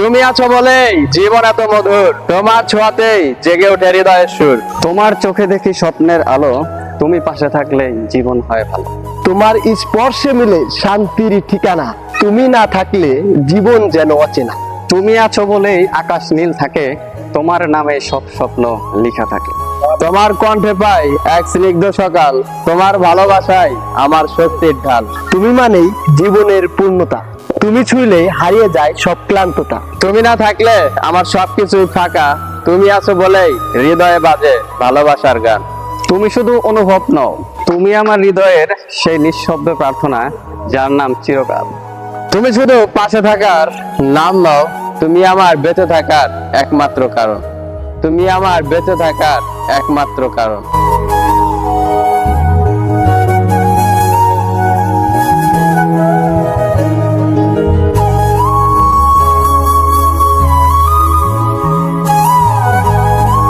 তুমি আছো বলেই জীবন এত মধুর তোমার ছোঁয়াতেই জেগে ওঠে হৃদয়ের সুর। তোমার চোখে দেখি স্বপ্নের আলো তুমি পাশে থাকলে জীবন হয় ভালো। তোমার স্পর্শে মিলে শান্তির ঠিকানা তুমি না থাকলে জীবন যেন অচেনা। তুমি আছো বলেই আকাশ নীল থাকে তোমার নামে সব স্বপ্ন লেখা থাকে। তোমার কণ্ঠে পাই এক স্নিগ্ধ সকাল তোমার ভালোবাসায় আমার শক্তির ঢাল। তুমি মানেই জীবনের পূর্ণতা। তুমি ছুঁইলে হারিয়ে যায় সব ক্লান্ততা। তুমি না থাকলে আমার সবকিছুই ফাঁকা। তুমি আছো বলেই হৃদয়ে বাজে ভালোবাসার গান। তুমি শুধু অনুভব নও, তুমি আমার হৃদয়ের সেই নিঃশব্দ প্রার্থনা, যার নাম চিরকাল। তুমি শুধু পাশে থাকার নাম নাও, তুমি আমার বেঁচে থাকার একমাত্র কারণ। তুমি আমার বেঁচে থাকার একমাত্র কারণ।